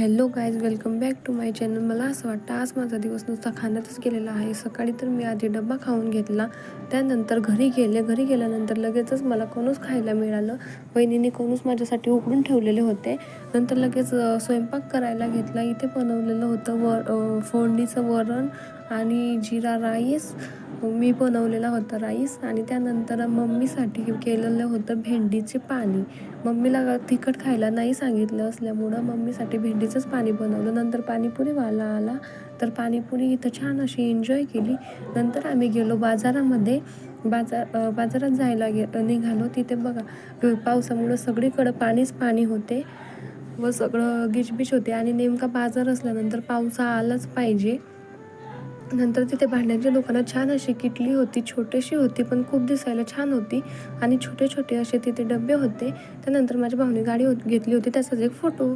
Hello guys welcome back to my channel मला असं वाटतं आज माझा दिवस नुसता खाण्यातच गेलेला आहे. सकाळी तर मी आधी डब्बा खाऊन घेतला त्यानंतर घरी गेले. घरी गेल्यानंतर लगेचच मला कोणूच खायला मिळालं. बहिणीने कोणूच माझ्यासाठी उकडून ठेवलेले होते. नंतर लगेच स्वयंपाक करायला घेतला. इथे बनवलेलं होतं वर फोडणीचं वरण आणि जिरा राईस. मी बनवलेला होता राईस आणि त्यानंतर मम्मीसाठी केलेलं होतं भेंडीचे पाणी. मम्मीला तिखट खायला नाही सांगितलं असल्यामुळं मम्मीसाठी भेंडीचंच पाणी बनवलं. नंतर पाणीपुरीवाला आला तर पाणीपुरी इथं छान अशी एन्जॉय केली. नंतर आम्ही गेलो बाजारामध्ये. बाजार बाजारात जायला गे निघालो. तिथे बघा पावसामुळं सगळीकडं पाणीच पाणी होते व सगळं गिचबिच होते आणि नेमका बाजार असल्यानंतर पावसा आलाच पाहिजे. नंतर तिथे भांड्यांच्या दुकानात छान अशी किटली होती छोटीशी होती पण खूप दिसायला छान होती. आणि छोटे छोटे असे तिथे डबे होते. त्यानंतर माझ्या भाऊने गाडी होत घेतली होती. त्याचाच एक फोटो.